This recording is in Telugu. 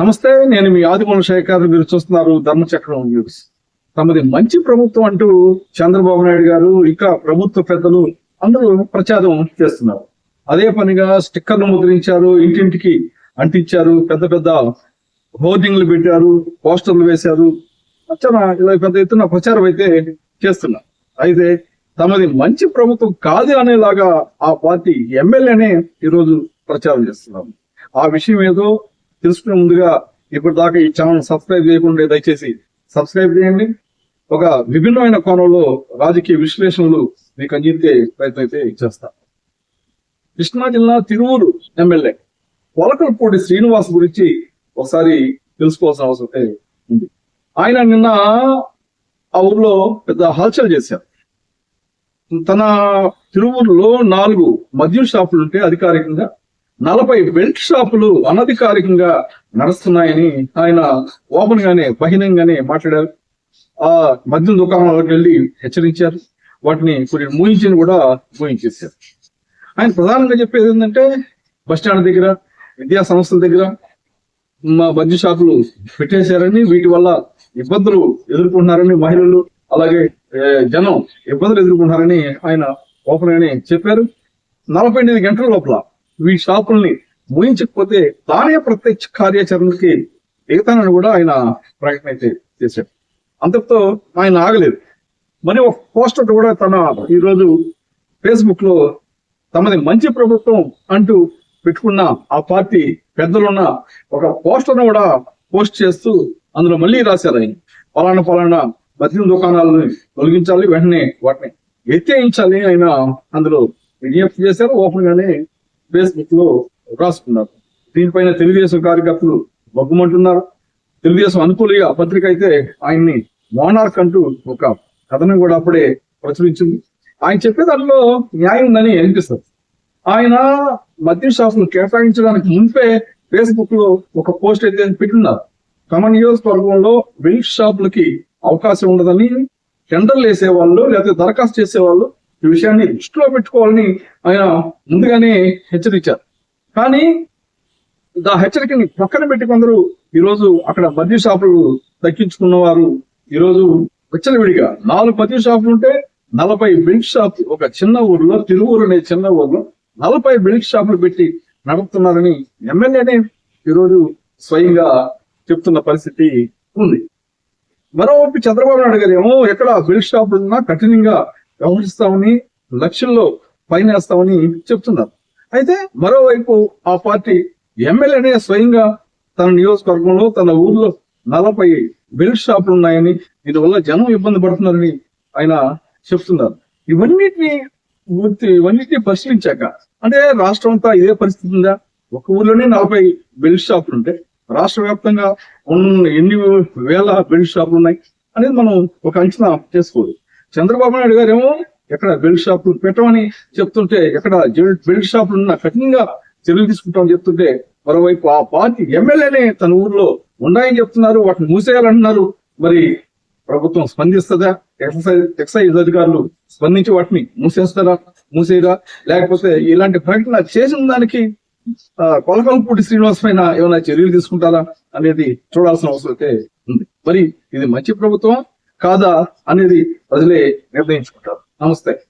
నమస్తే నేను మీ ఆదిమూల శేఖర్. మీరు చూస్తున్నారు ధర్మచక్రం న్యూస్. తమది మంచి ప్రభుత్వం అంటూ చంద్రబాబు నాయుడు గారు ఇంకా ప్రభుత్వ పెద్దలు అందరూ ప్రచారం చేస్తున్నారు. అదే పనిగా స్టిక్కర్లు ముద్రించారు ఇంటింటికి అంటించారు పెద్ద పెద్ద హోర్డింగ్లు పెట్టారు పోస్టర్లు వేశారు. చాలా ఇలా పెద్ద ఎత్తున ప్రచారం అయితే చేస్తున్నారు. అయితే తమది మంచి ప్రభుత్వం కాదు అనేలాగా ఆ పార్టీ ఎమ్మెల్యేనే ఈరోజు ప్రచారం చేస్తున్నారు. ఆ విషయం ఏదో తెలుసుకునే ముందుగా ఇప్పటిదాకా ఈ ఛానల్ సబ్స్క్రైబ్ చేయకుండా దయచేసి సబ్స్క్రైబ్ చేయండి. ఒక విభిన్నమైన కోణంలో రాజకీయ విశ్లేషణలు మీకు అందించే ప్రయత్నం అయితే చేస్తా. కృష్ణా జిల్లా తిరువూరు ఎమ్మెల్యే పొలకలపూడి శ్రీనివాస్ గురించి ఒకసారి తెలుసుకోవాల్సిన అవసరం అయితే ఉంది. ఆయన నిన్న ఆ ఊర్లో పెద్ద హల్చల్ చేశారు. తన తిరువూరులో నాలుగు మద్యం షాపులు ఉంటే అధికారికంగా నలభై బెల్ట్ షాపులు అనధికారికంగా నడుస్తున్నాయని ఆయన ఓపెన్ గానే బహిరంగానే మాట్లాడారు. ఆ మద్యం దుకాణాలకు వెళ్ళి హెచ్చరించారు. వాటిని కొన్ని మూయించని కూడా మూయించేశారు. ఆయన ప్రధానంగా చెప్పేది ఏంటంటే బస్టాండ్ దగ్గర విద్యా సంస్థల దగ్గర మా మద్య షాపులు పెట్టేశారని వీటి వల్ల ఇబ్బందులు ఎదుర్కొంటున్నారని మహిళలు అలాగే జనం ఇబ్బందులు ఎదుర్కొంటున్నారని ఆయన ఓపెన్ గానే చెప్పారు. నలభై ఎనిమిది గంటల లోపల ఈ షాపుల్ని ముయించకపోతే తానే ప్రత్యక్ష కార్యాచరణకి దిగుతానని కూడా ఆయన ప్రకటన అయితే చేశాడు. అంతటితో ఆయన ఆగలేదు. మరి ఒక పోస్టర్ కూడా తన ఈరోజు ఫేస్బుక్లో తమది మంచి ప్రభుత్వం అంటూ పెట్టుకున్న ఆ పార్టీ పెద్దలున్న ఒక పోస్టర్ కూడా పోస్ట్ చేస్తూ అందులో మళ్ళీ రాశారు ఆయన. పలానా పలానా మద్యం దుకాణాలను తొలగించాలి వెంటనే వాటిని ఎత్తేయించాలి ఆయన అందులో విజ్ఞప్తి చేశారు. ఓపెన్ గానే ఫేస్బుక్లో రాసుకున్నారు. దీనిపైన తెలుగుదేశం కార్యకర్తలు బొగ్గుమంటున్నారు తెలుగుదేశం అనుకూలంగా పత్రిక అయితే ఆయన్ని మోనార్క్ అంటూ ఒక కథనం కూడా అప్పుడే ప్రచురించింది. ఆయన చెప్పే దాంట్లో న్యాయం ఉందని అనిపిస్తుంది. ఆయన మద్యం షాపులు కేటాయించడానికి ముందే ఫేస్బుక్లో ఒక పోస్ట్ అయితే పెట్టున్నారు తమ నియోజకవర్గంలో మిల్క్ షాపులకి అవకాశం ఉండదని టెండర్లు వేసేవాళ్ళు లేకపోతే దరఖాస్తు చేసేవాళ్ళు ఈ విషయాన్ని దృష్టిలో పెట్టుకోవాలని ఆయన ముందుగానే హెచ్చరించారు. కానీ ఆ హెచ్చరికని పక్కన పెట్టి కొందరు ఈ రోజు అక్కడ మద్య షాపులు దక్కించుకున్న వారు ఈ రోజు విచ్చలవిడిగా నాలుగు మద్య షాపులు ఉంటే నలభై బిల్క్ షాప్ ఒక చిన్న ఊర్లో తిరువూరు అనే చిన్న ఊర్లో నలభై బిల్క్ షాపులు పెట్టి నడుపుతున్నారని ఎమ్మెల్యేనే ఈరోజు స్వయంగా చెప్తున్న పరిస్థితి ఉంది. మరోవైపు చంద్రబాబు నాయుడు గారు ఏమో ఎక్కడ బిల్క్ షాపులు ఉన్నా కఠినంగా వ్యవహరిస్తామని లక్షల్లో పైన వేస్తామని చెప్తున్నారు. అయితే మరోవైపు ఆ పార్టీ ఎమ్మెల్యేనే స్వయంగా తన నియోజకవర్గంలో తన ఊర్లో నలభై బిల్డ్ షాపులు ఉన్నాయని దీనివల్ల జనం ఇబ్బంది పడుతున్నారని ఆయన చెప్తున్నారు. ఇవన్నిటిని ఇవన్నిటిని పరిశీలించాక అంటే రాష్ట్రం అంతా ఇదే పరిస్థితి ఉందా? ఒక ఊర్లోనే నలభై బిల్డ్ షాపులు ఉంటాయి రాష్ట్ర వ్యాప్తంగా ఉన్న ఎన్ని వేల బిల్డ్ షాపులు ఉన్నాయి అనేది మనం ఒక అంచనా చేసుకోవాలి. చంద్రబాబు నాయుడు గారేమో ఎక్కడ బెల్ట్ షాపులు పెట్టమని చెప్తుంటే ఎక్కడ బెల్ట్ షాపులు ఉన్న కఠినంగా చర్యలు తీసుకుంటామని చెప్తుంటే మరోవైపు ఆ పార్టీ ఎమ్మెల్యేనే తన ఊర్లో ఉన్నాయని చెప్తున్నారు వాటిని మూసేయాలంటున్నారు. మరి ప్రభుత్వం స్పందిస్తుందా? ఎక్సైజ్ ఎక్సైజ్ అధికారులు స్పందించి వాటిని మూసేస్తారా? మూసేయరా? లేకపోతే ఇలాంటి ప్రకటన చేసిన దానికి ఆ, శ్రీనివాస్ పైన ఏమైనా చర్యలు తీసుకుంటారా అనేది చూడాల్సిన అవసరం అయితే ఉంది. మరి ఇది మంచి ప్రభుత్వం కాదా అనేది ప్రజలే నిర్ణయించుకుంటారు. నమస్తే.